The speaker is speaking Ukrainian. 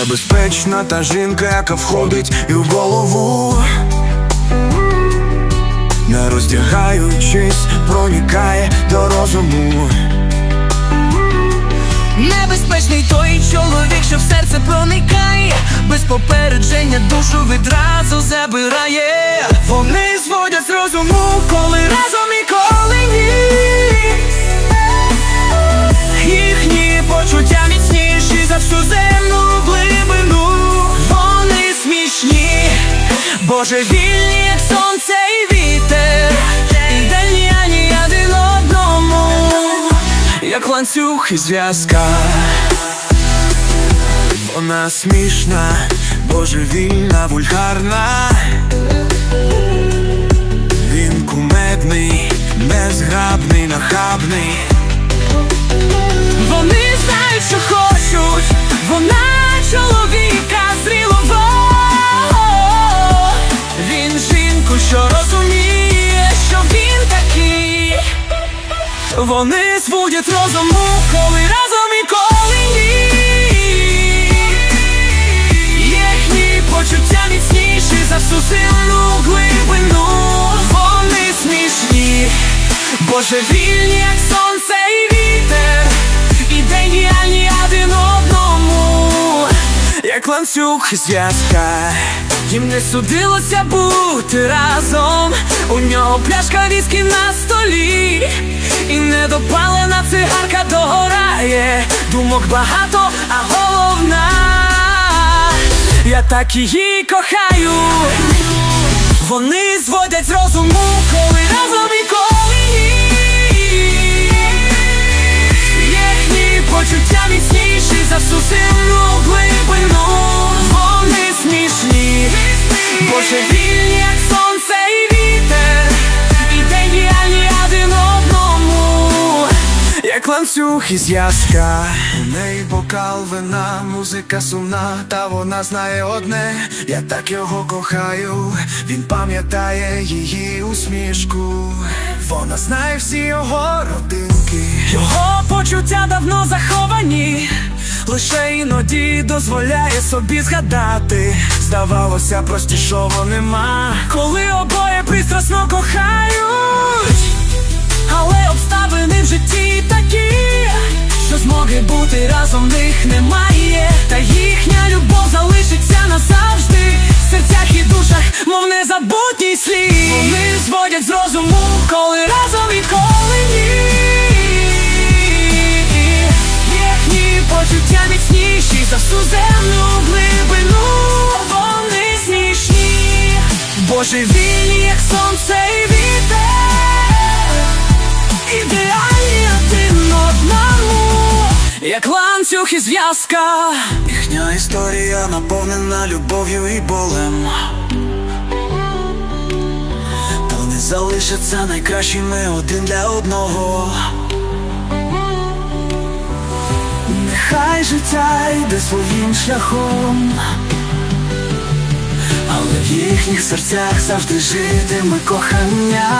Небезпечна та жінка, яка входить і в голову. Не роздягаючись, проникає до розуму. Небезпечний той чоловік, що в серце проникає, без попередження душу відразу забирає. Вони зводять з розуму, коли разом божевільні, як сонце і вітер. Ідеальні ані один одному, як ланцюг і зв'язка. Вона смішна, божевільна, вульгарна. Він кумедний, незграбний, нахабний. Вони зводять розуму, коли разом і коли ні. Їхні почуття міцніші за всю сильну глибину. Вони смішні, божевільні, як ланцюг зв'язка. Їм не судилося бути разом. У нього пляшка віскі на столі, і недопалена цигарка догорає. Думок багато, а головна. Я так її кохаю. Вони зводять з розуму, коли разом і коли божевільні, як сонце і вітер. І геніальні один одному, як ланцюг і зв'язка. У неї бокал вина, музика сумна, та вона знає одне, я так його кохаю, він пам'ятає її усмішку, вона знає всі його родинки. Лише іноді дозволяє собі згадати. Здавалося, простішого нема. Коли обоє пристрасно кохають, але обставини в житті такі, що змоги бути разом в них немає. Та їхня любов залишиться назавжди в серцях і душах, мов незабутній слід. Вони зводять з розуму, коли разом і коли божевільні, як сонце і вітер. Ідеальні один одному, як ланцюг і зв'язка. Їхня історія наповнена любов'ю і болем. Та вони залишаться найкращими один для одного. Нехай життя йде своїм шляхом, їхніх серцях завжди житиме кохання.